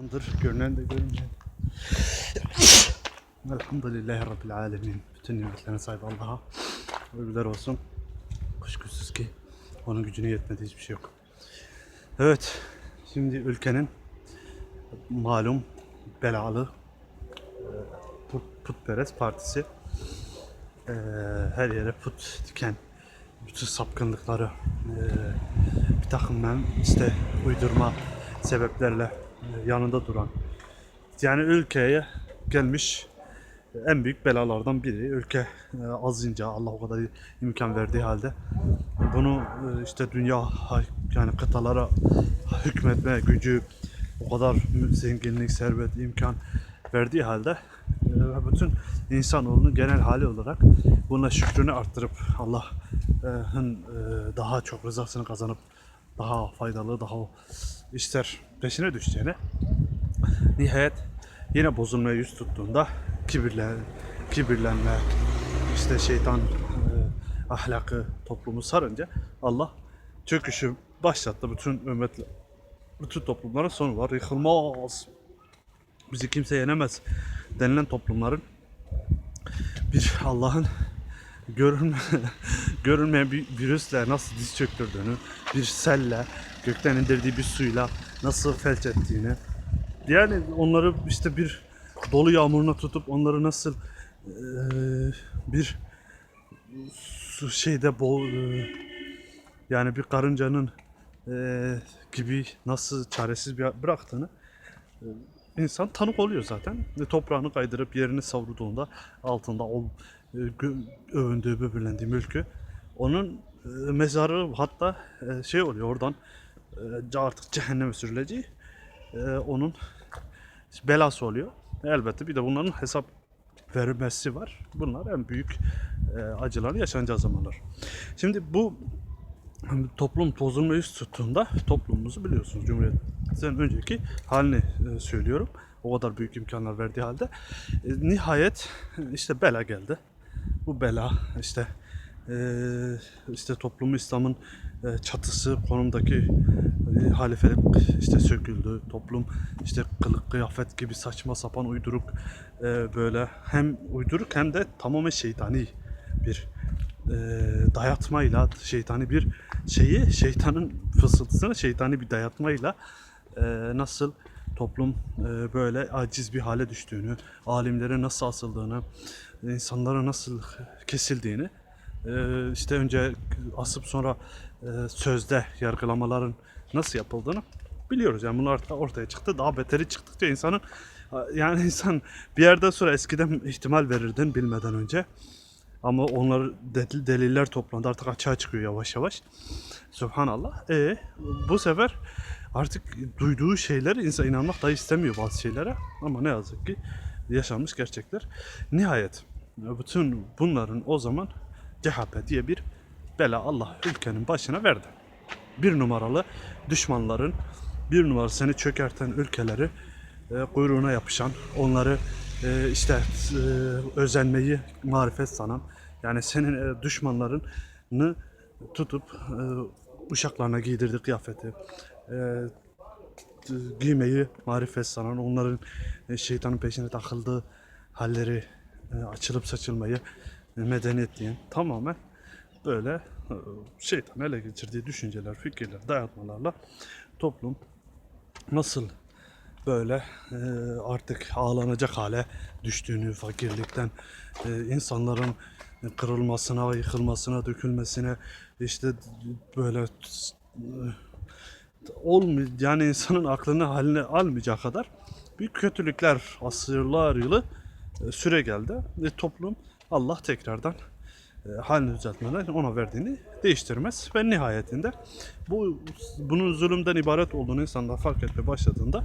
Andır görünen de görünmeyen. Elhamdülillahi Rabbil Alemin. Bütün nimetlerine sahip Allah'a övgüler olsun. Kuşkusuz ki onun gücüne yetmediği hiçbir şey yok. Evet, şimdi ülkenin malum belalı e, put, putperest partisi e, her yere put diken bütün sapkınlıkları e, bir takım ben işte uydurma sebeplerle yanında duran yani ülkeye gelmiş en büyük belalardan biri. Ülke e, azınca Allah o kadar imkan verdiği halde bunu e, işte dünya yani kıtalara hükmetme gücü o kadar zenginlik, servet, imkan verdiği halde e, bütün insanoğlunun genel hali olarak buna şükrünü arttırıp Allah'ın e, daha çok rızasını kazanıp daha faydalı, daha işler peşine düşeceğine Nihayet yine bozulmaya yüz tuttuğunda kibirle, kibirlenme, işte şeytan e, ahlakı toplumu sarınca Allah çöküşü başlattı. Bütün ümmet, bütün toplumların sonu var. Yıkılmaz. Bizi kimse yenemez denilen toplumların bir Allah'ın görün, görünmeyen bir virüsle nasıl diz çöktürdüğünü, bir selle, gökten indirdiği bir suyla nasıl felç ettiğini, yani onları işte bir dolu yağmuruna tutup onları nasıl eee, bir su şeyde bol eee, yani bir karıncanın eee, gibi nasıl çaresiz bir bıraktığını eee, insan tanık oluyor zaten. Ve toprağını kaydırıp yerini savurduğunda altında o gö- övündüğü, böbürlendiği mülkü onun eee, mezarı hatta eee, şey oluyor oradan artık cehenneme sürüleceği eee, onun belası oluyor. Elbette bir de bunların hesap vermesi var. Bunlar en büyük e, acıları yaşanacağı zamanlar. Şimdi bu toplum tozulma yüz tuttuğunda toplumumuzu biliyorsunuz Cumhuriyet'ten önceki halini e, söylüyorum. O kadar büyük imkanlar verdiği halde e, nihayet işte bela geldi. Bu bela işte işte toplumu İslam'ın e, çatısı konumdaki e, halifelik işte söküldü. Toplum işte kılık kıyafet gibi saçma sapan uyduruk e, böyle hem uyduruk hem de tamamen şeytani bir dayatmayla şeytani bir şeyi şeytanın fısıltısını şeytani bir dayatmayla nasıl toplum böyle aciz bir hale düştüğünü, alimlere nasıl asıldığını, insanlara nasıl kesildiğini e, işte önce asıp sonra e, sözde yargılamaların nasıl yapıldığını biliyoruz. Yani bunlar ortaya çıktı. Daha beteri çıktıkça insanın yani insan bir yerden sonra eskiden ihtimal verirdin bilmeden önce. Ama onlar delil, deliller toplandı artık açığa çıkıyor yavaş yavaş. Subhanallah. E bu sefer artık duyduğu şeyler insan inanmak da istemiyor bazı şeylere. Ama ne yazık ki yaşanmış gerçekler. Nihayet bütün bunların o zaman CHP diye bir bela Allah ülkenin başına verdi. Bir numaralı düşmanların, bir numaralı seni çökerten ülkeleri e, kuyruğuna yapışan, onları e, işte e, özenmeyi marifet sanan, yani senin e, düşmanlarını tutup e, uşaklarına giydirdiği kıyafeti, e, giymeyi marifet sanan, onların e, şeytanın peşine takıldığı halleri e, açılıp saçılmayı medeniyet diyen tamamen böyle e, şeytan ele geçirdiği düşünceler, fikirler, dayatmalarla toplum nasıl böyle e, artık ağlanacak hale düştüğünü fakirlikten e, insanların kırılmasına, yıkılmasına, dökülmesine işte böyle e, yani insanın aklını haline almayacak kadar büyük kötülükler asırlar yılı e, süre geldi. Ve toplum Allah tekrardan e, halini düzeltmeden ona verdiğini değiştirmez ve nihayetinde bu bunun zulümden ibaret olduğunu insanlar fark etmeye başladığında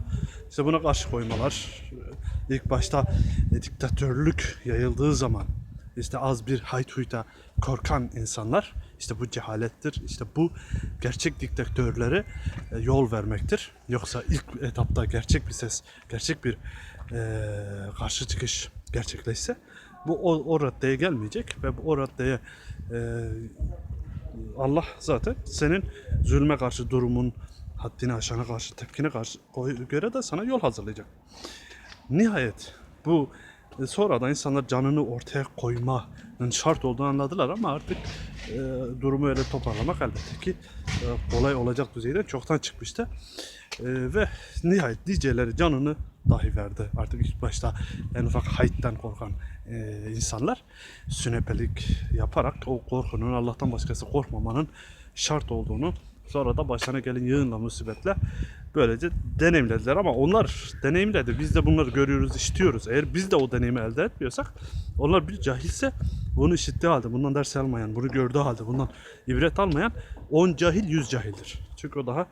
işte buna karşı koymalar e, ilk başta e, diktatörlük yayıldığı zaman işte az bir haytuyta korkan insanlar işte bu cehalettir. işte bu gerçek diktatörlere yol vermektir. Yoksa ilk etapta gerçek bir ses, gerçek bir e, karşı çıkış gerçekleşse bu o, o raddeye gelmeyecek ve o raddeye e, Allah zaten senin zulme karşı durumun haddini aşana karşı tepkine karşı göre de sana yol hazırlayacak. Nihayet bu e, sonradan insanlar canını ortaya koymanın şart olduğunu anladılar ama artık e, durumu öyle toparlamak elbette ki e, kolay olacak düzeyden çoktan çıkmıştı. E, ve nihayet niceleri canını dahi verdi. Artık ilk başta en ufak hayıttan korkan e, insanlar sünepelik yaparak o korkunun Allah'tan başkası korkmamanın şart olduğunu sonra da başlarına gelen yığınla musibetle böylece deneyimlediler ama onlar deneyimledi. Biz de bunları görüyoruz, işitiyoruz. Eğer biz de o deneyimi elde etmiyorsak onlar bir cahilse bunu işittiği halde, bundan ders almayan, bunu gördüğü halde, bundan ibret almayan 10 cahil 100 cahildir. Çünkü o daha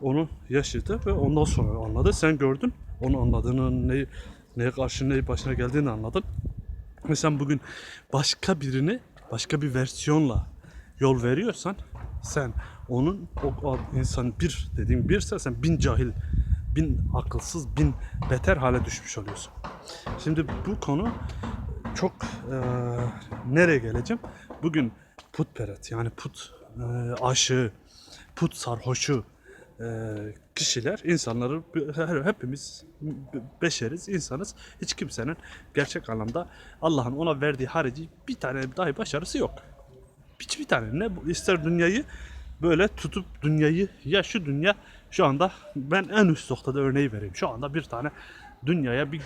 onu yaşadı ve ondan sonra anladı. Sen gördün, onu anladığını, ne, neye karşı ne başına geldiğini anladın. Ve sen bugün başka birini, başka bir versiyonla yol veriyorsan sen onun o, o insan bir dediğim birse sen bin cahil, bin akılsız, bin beter hale düşmüş oluyorsun. Şimdi bu konu çok eee, nereye geleceğim? Bugün putperest yani put eee aşığı, put sarhoşu eee, kişiler, insanları hepimiz beşeriz, insanız. Hiç kimsenin gerçek anlamda Allah'ın ona verdiği harici bir tane dahi başarısı yok. Hiçbir tane ne ister dünyayı böyle tutup dünyayı ya şu dünya şu anda ben en üst noktada örneği vereyim. Şu anda bir tane dünyaya bir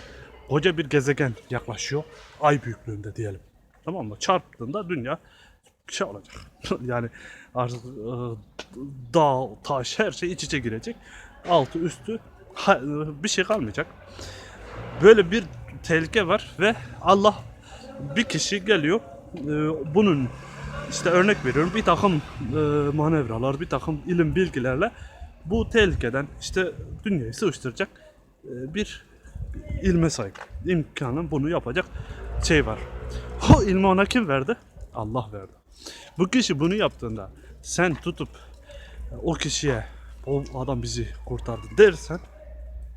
koca bir gezegen yaklaşıyor. Ay büyüklüğünde diyelim. Tamam mı? Çarptığında dünya şey olacak. yani artık e, dağ, taş her şey iç içe girecek. Altı üstü bir şey kalmayacak. Böyle bir tehlike var ve Allah bir kişi geliyor e, bunun işte örnek veriyorum bir takım e, manevralar, bir takım ilim bilgilerle bu tehlikeden işte dünyayı sıvıştıracak bir ilme sahip. İmkanın bunu yapacak şey var. O ilmi ona kim verdi? Allah verdi. Bu kişi bunu yaptığında sen tutup e, o kişiye o adam bizi kurtardı dersen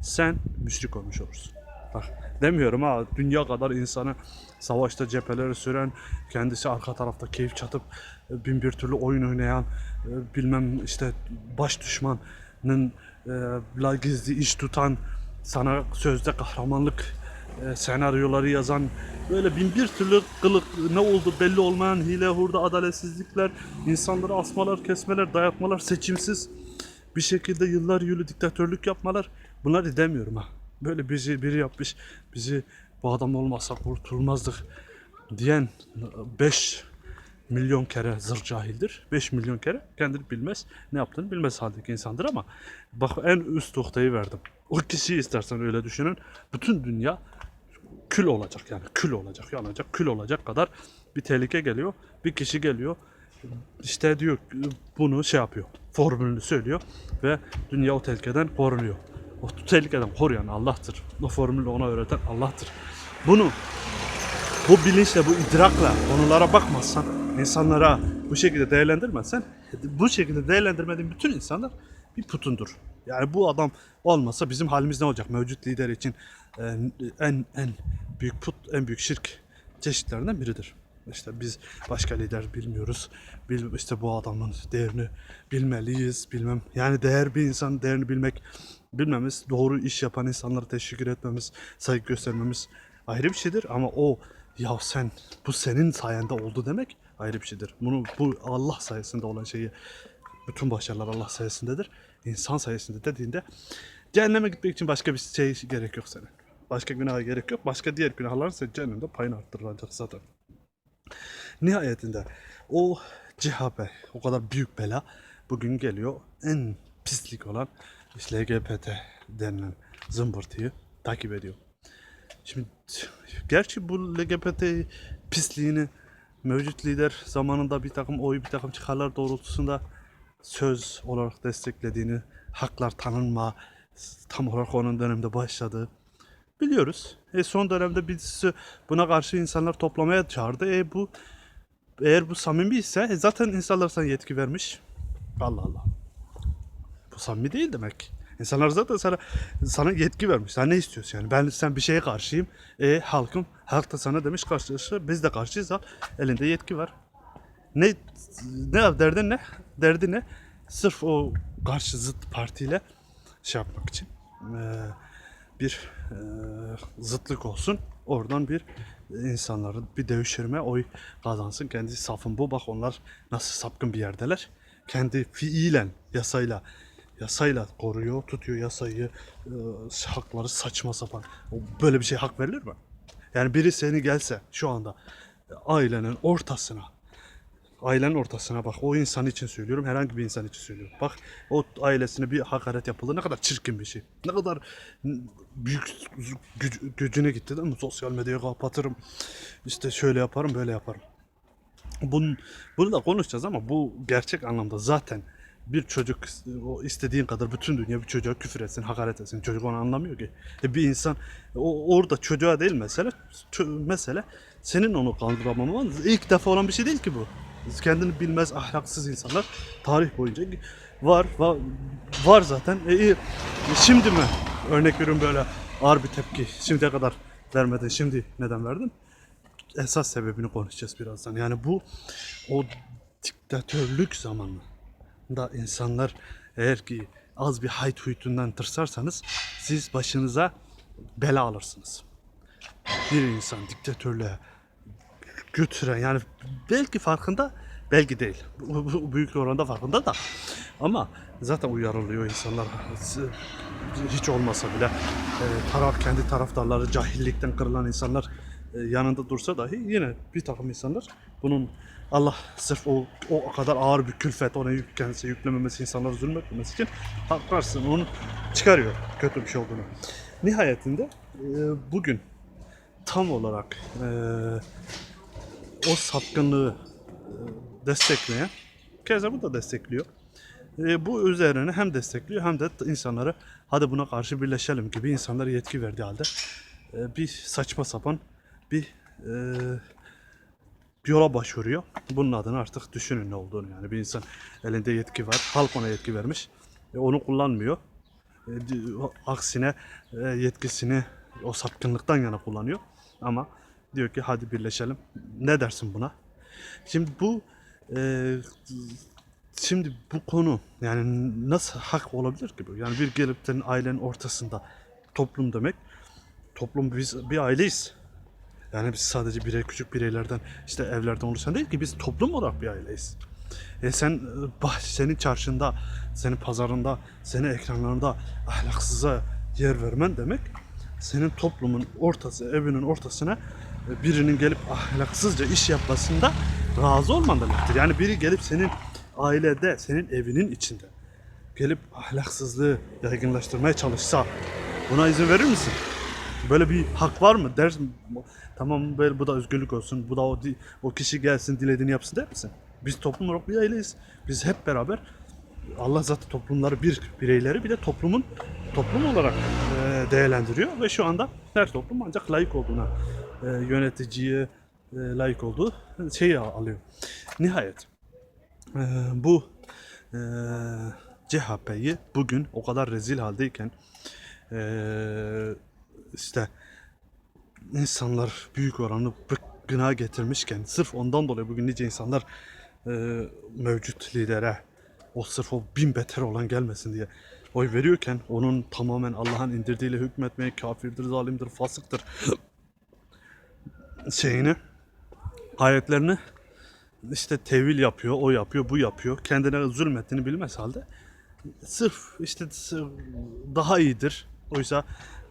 sen müşrik olmuş olursun. Bak demiyorum ha dünya kadar insanı savaşta cephelere süren, kendisi arka tarafta keyif çatıp e, bin bir türlü oyun oynayan, e, bilmem işte baş düşmanın e, gizli iş tutan, sana sözde kahramanlık e, senaryoları yazan, böyle bin bir türlü kılık ne oldu belli olmayan hile, hurda, adaletsizlikler, insanları asmalar, kesmeler, dayatmalar, seçimsiz bir şekilde yıllar yılı diktatörlük yapmalar bunları demiyorum ha. Böyle bizi biri yapmış bizi bu adam olmasa kurtulmazdık diyen 5 milyon kere zır cahildir. 5 milyon kere kendini bilmez. Ne yaptığını bilmez haldeki insandır ama bak en üst noktayı verdim. O kişiyi istersen öyle düşünün. Bütün dünya kül olacak yani kül olacak yanacak kül olacak kadar bir tehlike geliyor. Bir kişi geliyor işte diyor bunu şey yapıyor formülünü söylüyor ve dünya o tehlikeden korunuyor. O tehlikeden koruyan Allah'tır. O formülü ona öğreten Allah'tır. Bunu bu bilinçle, bu idrakla konulara bakmazsan, insanlara bu şekilde değerlendirmezsen, bu şekilde değerlendirmediğin bütün insanlar bir putundur. Yani bu adam olmasa bizim halimiz ne olacak? Mevcut lider için e, en en büyük put, en büyük şirk çeşitlerinden biridir. İşte biz başka lider bilmiyoruz. Bil, işte bu adamın değerini bilmeliyiz, bilmem. Yani değer bir insanın değerini bilmek, bilmemiz, doğru iş yapan insanları teşekkür etmemiz, saygı göstermemiz ayrı bir şeydir. Ama o ya sen bu senin sayende oldu demek ayrı bir şeydir. Bunu bu Allah sayesinde olan şeyi bütün başarılar Allah sayesindedir. İnsan sayesinde dediğinde cehenneme gitmek için başka bir şey gerek yok senin. Başka günaha gerek yok. Başka diğer günahların senin cehennemde payını arttırılacak zaten. Nihayetinde o cihabe, o kadar büyük bela bugün geliyor en pislik olan işte LGBT denilen zımbırtıyı takip ediyor. Şimdi gerçi bu LGBT pisliğini mevcut lider zamanında bir takım oy bir takım çıkarlar doğrultusunda söz olarak desteklediğini, haklar tanınma tam olarak onun dönemde başladı. Biliyoruz. E son dönemde birisi buna karşı insanlar toplamaya çağırdı. E bu eğer bu samimi ise e zaten insanlar sana yetki vermiş. Allah Allah. Bu samimi değil demek. İnsanlar zaten sana sana yetki vermiş. Sen ne istiyorsun yani? Ben sen bir şeye karşıyım. E halkım halk da sana demiş karşılaşır. Biz de karşıyız al. Elinde yetki var. Ne ne derdin ne? Derdi ne? sırf o karşı zıt partiyle şey yapmak için e, bir e, zıtlık olsun. Oradan bir insanların bir devşirme oy kazansın. Kendi safın bu. Bak onlar nasıl sapkın bir yerdeler. Kendi fiilen yasayla yasayla koruyor, tutuyor yasayı, e, hakları saçma sapan. Böyle bir şey hak verilir mi? Yani biri seni gelse şu anda ailenin ortasına ailenin ortasına bak. O insan için söylüyorum. Herhangi bir insan için söylüyorum. Bak o ailesine bir hakaret yapıldı. Ne kadar çirkin bir şey. Ne kadar büyük güc- gücüne gitti değil mi? Sosyal medyayı kapatırım. İşte şöyle yaparım böyle yaparım. Bunun, bunu da konuşacağız ama bu gerçek anlamda zaten bir çocuk o istediğin kadar bütün dünya bir çocuğa küfür etsin, hakaret etsin. Çocuk onu anlamıyor ki. E bir insan o orada çocuğa değil mesele. mesele senin onu kandıramaman ilk defa olan bir şey değil ki bu. Kendini bilmez ahlaksız insanlar tarih boyunca var var, var zaten. E, iyi. şimdi mi örnek veriyorum böyle ağır bir tepki şimdiye kadar vermedin. Şimdi neden verdin? esas sebebini konuşacağız birazdan. Yani bu o diktatörlük zamanında insanlar eğer ki az bir hayt huytundan tırsarsanız siz başınıza bela alırsınız. Bir insan diktatörlüğe götüren yani belki farkında belki değil. Büyük oranda farkında da. Ama zaten uyarılıyor insanlar. Hiç olmasa bile e, taraf kendi taraftarları cahillikten kırılan insanlar e, yanında dursa dahi yine bir takım insanlar bunun Allah sırf o o kadar ağır bir külfet ona yük, kendisi yüklememesi, insanları zulmetmemesi için haklarsın onu çıkarıyor kötü bir şey olduğunu. Nihayetinde e, bugün tam olarak e, o sapkınlığı destekleyen, keza bu da destekliyor. E, bu üzerine hem destekliyor hem de insanlara hadi buna karşı birleşelim gibi insanlara yetki verdiği halde e, bir saçma sapan bir e, yola başvuruyor. Bunun adını artık düşünün ne olduğunu yani bir insan elinde yetki var, halk ona yetki vermiş, e, onu kullanmıyor. E, aksine e, yetkisini o sapkınlıktan yana kullanıyor. Ama diyor ki hadi birleşelim. Ne dersin buna? Şimdi bu e, şimdi bu konu yani nasıl hak olabilir ki bu? Yani bir gelip senin ailenin ortasında toplum demek toplum biz bir aileyiz. Yani biz sadece birey küçük bireylerden işte evlerden oluşan değil ki biz toplum olarak bir aileyiz. E sen e, bah, senin çarşında, senin pazarında, senin ekranlarında ahlaksıza yer vermen demek senin toplumun ortası, evinin ortasına e, birinin gelip ahlaksızca iş yapmasında razı olman demektir. Yani biri gelip senin ailede, senin evinin içinde gelip ahlaksızlığı yaygınlaştırmaya çalışsa buna izin verir misin? Böyle bir hak var mı? Dersin tamam böyle bu da özgürlük olsun. Bu da o, o kişi gelsin dilediğini yapsın der misin? Biz toplum olarak bir aileyiz. Biz hep beraber Allah zaten toplumları bir bireyleri bir de toplumun toplum olarak değerlendiriyor ve şu anda her toplum ancak layık olduğuna e, yöneticiye e, layık olduğu şeyi alıyor. Nihayet e, bu e, CHP'yi bugün o kadar rezil haldeyken e, işte insanlar büyük oranı bık- gına getirmişken sırf ondan dolayı bugün nice insanlar e, mevcut lidere o sırf o bin beter olan gelmesin diye oy veriyorken onun tamamen Allah'ın indirdiğiyle hükmetmeye kafirdir, zalimdir, fasıktır şeyini ayetlerini işte tevil yapıyor, o yapıyor, bu yapıyor. Kendine zulmettiğini bilmez halde sırf işte daha iyidir. Oysa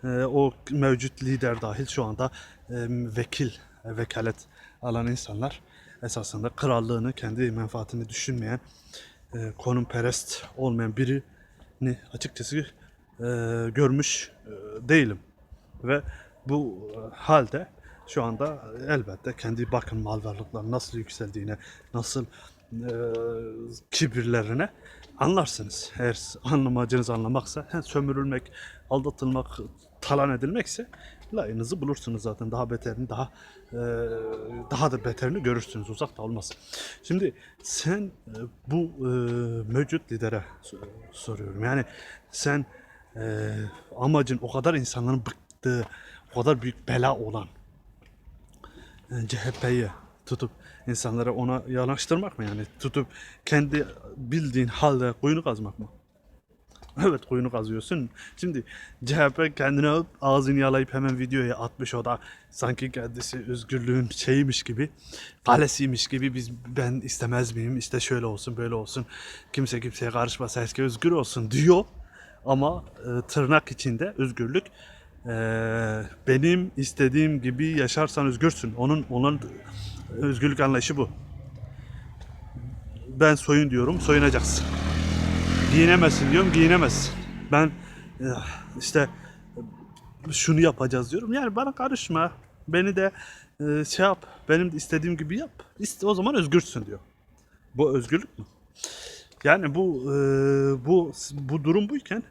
e, o mevcut lider dahil şu anda e, vekil, e, vekalet alan insanlar esasında krallığını, kendi menfaatini düşünmeyen, e, konumperest olmayan birini açıkçası e, görmüş e, değilim. Ve bu e, halde şu anda elbette kendi bakın mal varlıkları nasıl yükseldiğine, nasıl e, kibirlerine anlarsınız. Eğer anlamacınız anlamaksa, sömürülmek, aldatılmak, talan edilmekse layığınızı bulursunuz zaten. Daha beterini, daha e, daha da beterini görürsünüz. Uzak da olmaz. Şimdi sen e, bu e, mevcut lidere so- soruyorum. Yani sen e, amacın o kadar insanların bıktığı, o kadar büyük bela olan e, CHP'yi tutup insanlara ona yanaştırmak mı yani? Tutup kendi bildiğin halde kuyunu kazmak mı? Evet kuyunu kazıyorsun. Şimdi CHP kendine alıp ağzını yalayıp hemen videoya atmış o da sanki kendisi özgürlüğün şeyiymiş gibi, kalesiymiş gibi biz ben istemez miyim işte şöyle olsun böyle olsun kimse kimseye karışmasa herkes özgür olsun diyor. Ama e, tırnak içinde özgürlük e, benim istediğim gibi yaşarsan özgürsün. Onun onun özgürlük anlayışı bu. Ben soyun diyorum, soyunacaksın giyinemezsin diyorum giyinemezsin. Ben eh, işte şunu yapacağız diyorum. Yani bana karışma. Beni de eh, şey yap. Benim istediğim gibi yap. O zaman özgürsün diyor. Bu özgürlük mü? Yani bu eh, bu bu durum buyken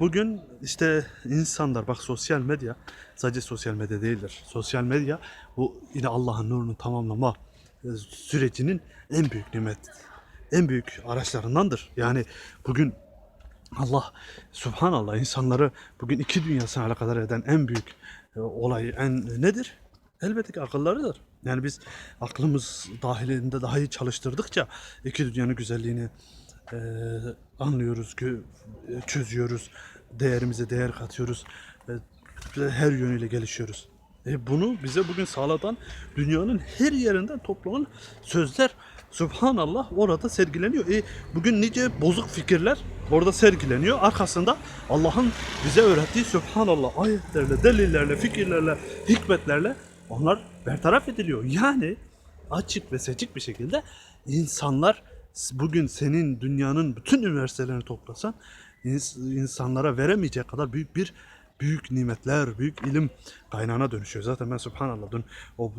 bugün işte insanlar bak sosyal medya sadece sosyal medya değildir. Sosyal medya bu yine Allah'ın nurunu tamamlama eh, sürecinin en büyük nimet en büyük araçlarındandır. Yani bugün Allah subhanallah insanları bugün iki dünyasını alakadar eden en büyük e, olay en nedir? Elbette ki akıllarıdır. Yani biz aklımız dahilinde daha iyi çalıştırdıkça iki dünyanın güzelliğini e, anlıyoruz, çözüyoruz, değerimize değer katıyoruz, e, her yönüyle gelişiyoruz. E bunu bize bugün sağladan dünyanın her yerinden toplanan sözler Subhanallah orada sergileniyor. E bugün nice bozuk fikirler orada sergileniyor. Arkasında Allah'ın bize öğrettiği Subhanallah ayetlerle, delillerle, fikirlerle, hikmetlerle onlar bertaraf ediliyor. Yani açık ve seçik bir şekilde insanlar bugün senin dünyanın bütün üniversitelerini toplasan ins- insanlara veremeyecek kadar büyük bir büyük nimetler, büyük ilim kaynağına dönüşüyor. Zaten ben subhanallah dün o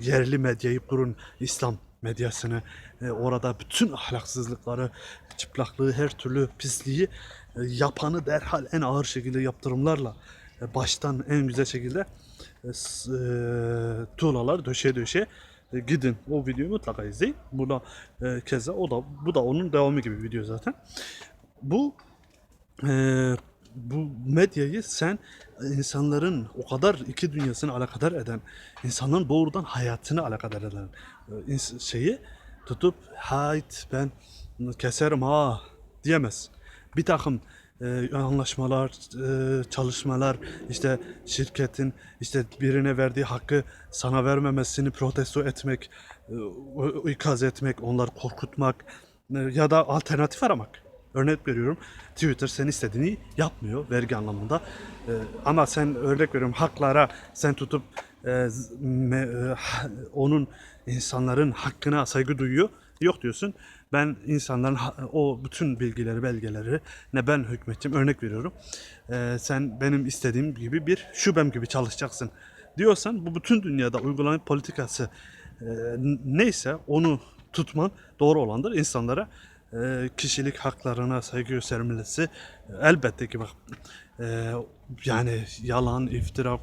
yerli medyayı kurun, İslam medyasını, e, orada bütün ahlaksızlıkları, çıplaklığı, her türlü pisliği e, yapanı derhal en ağır şekilde yaptırımlarla e, baştan en güzel şekilde tuğlalar döşe döşe e, gidin o videoyu mutlaka izleyin. Burada e, keza o da bu da onun devamı gibi bir video zaten. Bu e, bu medyayı sen insanların o kadar iki dünyasını alakadar eden, insanların doğrudan hayatını alakadar eden e, şeyi tutup hayt ben keserim ha diyemez. Bir takım e, anlaşmalar, e, çalışmalar, işte şirketin işte birine verdiği hakkı sana vermemesini protesto etmek, e, ikaz etmek, onları korkutmak e, ya da alternatif aramak. Örnek veriyorum Twitter senin istediğini yapmıyor vergi anlamında. Ama sen örnek veriyorum haklara sen tutup onun insanların hakkına saygı duyuyor. Yok diyorsun. Ben insanların o bütün bilgileri, belgeleri ne ben hükmeteceğim. Örnek veriyorum. E, sen benim istediğim gibi bir şubem gibi çalışacaksın diyorsan bu bütün dünyada uygulanan politikası e, neyse onu tutman doğru olandır. İnsanlara e, kişilik haklarına saygı göstermesi e, elbette ki bak e, yani yalan, iftira,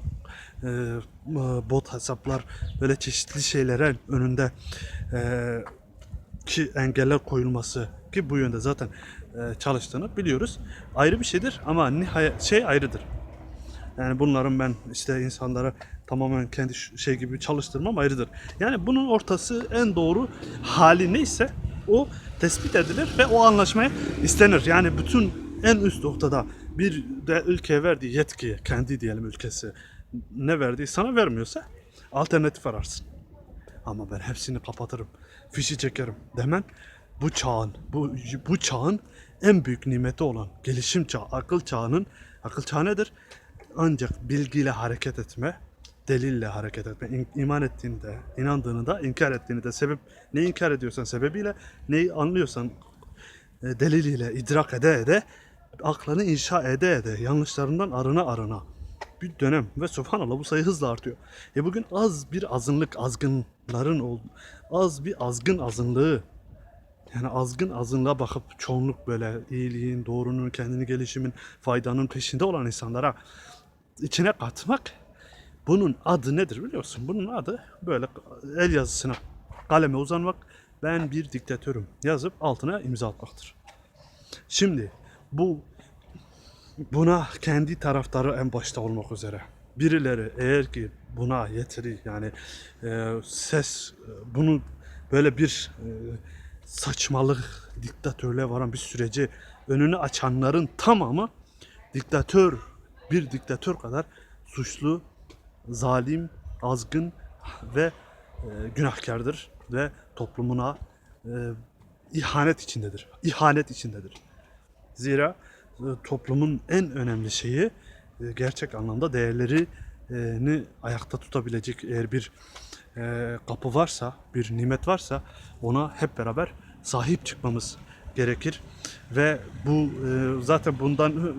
bot hesaplar böyle çeşitli şeylere önünde ki engeller koyulması ki bu yönde zaten e, çalıştığını biliyoruz. Ayrı bir şeydir ama nihayet şey ayrıdır. Yani bunların ben işte insanlara tamamen kendi şey gibi çalıştırmam ayrıdır. Yani bunun ortası en doğru hali neyse o tespit edilir ve o anlaşmaya istenir. Yani bütün en üst noktada bir de ülkeye verdiği yetki, kendi diyelim ülkesi ne verdiği sana vermiyorsa alternatif ararsın. Ama ben hepsini kapatırım. Fişi çekerim demen bu çağın, bu, bu çağın en büyük nimeti olan gelişim çağı, akıl çağının, akıl çağı nedir? Ancak bilgiyle hareket etme, delille hareket etme. İman ettiğini de, inandığını da, inkar ettiğini de sebep, ne inkar ediyorsan sebebiyle, neyi anlıyorsan e, deliliyle idrak ede ede, aklını inşa ede ede, yanlışlarından arına arına bir dönem ve subhanallah bu sayı hızla artıyor. E bugün az bir azınlık azgınların ol, az bir azgın azınlığı yani azgın azınlığa bakıp çoğunluk böyle iyiliğin, doğrunun, kendini gelişimin, faydanın peşinde olan insanlara içine katmak bunun adı nedir biliyorsun? Bunun adı böyle el yazısına kaleme uzanmak ben bir diktatörüm yazıp altına imza atmaktır. Şimdi bu buna kendi taraftarı en başta olmak üzere birileri eğer ki buna yeteri yani e, ses e, bunu böyle bir e, saçmalık diktatörlüğe varan bir süreci önünü açanların tamamı diktatör bir diktatör kadar suçlu, zalim, azgın ve e, günahkardır ve toplumuna e, ihanet içindedir. İhanet içindedir. Zira toplumun en önemli şeyi e, gerçek anlamda değerlerini ayakta tutabilecek eğer bir e, kapı varsa, bir nimet varsa ona hep beraber sahip çıkmamız gerekir ve bu e, zaten bundan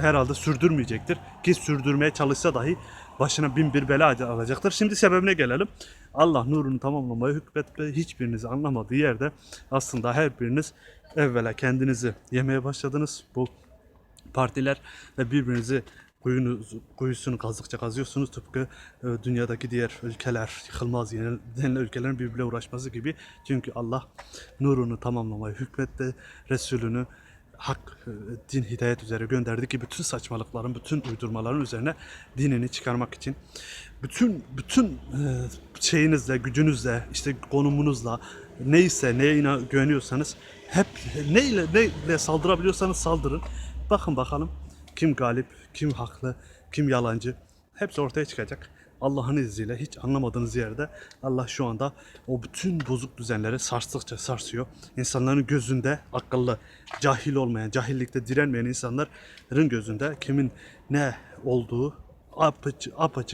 herhalde sürdürmeyecektir ki sürdürmeye çalışsa dahi başına bin bir bela alacaktır. Şimdi sebebine gelelim. Allah nurunu tamamlamaya hükmetme hiçbirinizi anlamadığı yerde aslında her biriniz evvela kendinizi yemeye başladınız. Bu partiler ve birbirinizi kuyunu, kuyusunu kazdıkça kazıyorsunuz. Tıpkı e, dünyadaki diğer ülkeler, yıkılmaz yenil- denilen ülkelerin birbirine uğraşması gibi. Çünkü Allah nurunu tamamlamaya hükmetti. Resulünü hak, e, din, hidayet üzere gönderdi ki bütün saçmalıkların, bütün uydurmaların üzerine dinini çıkarmak için bütün bütün e, şeyinizle, gücünüzle, işte konumunuzla neyse neye güveniyorsanız hep neyle neyle saldırabiliyorsanız saldırın. Bakın bakalım kim galip, kim haklı, kim yalancı. Hepsi ortaya çıkacak. Allah'ın izniyle hiç anlamadığınız yerde Allah şu anda o bütün bozuk düzenleri sarstıkça sarsıyor. İnsanların gözünde akıllı, cahil olmayan, cahillikte direnmeyen insanların gözünde kimin ne olduğu apaçık, apaçık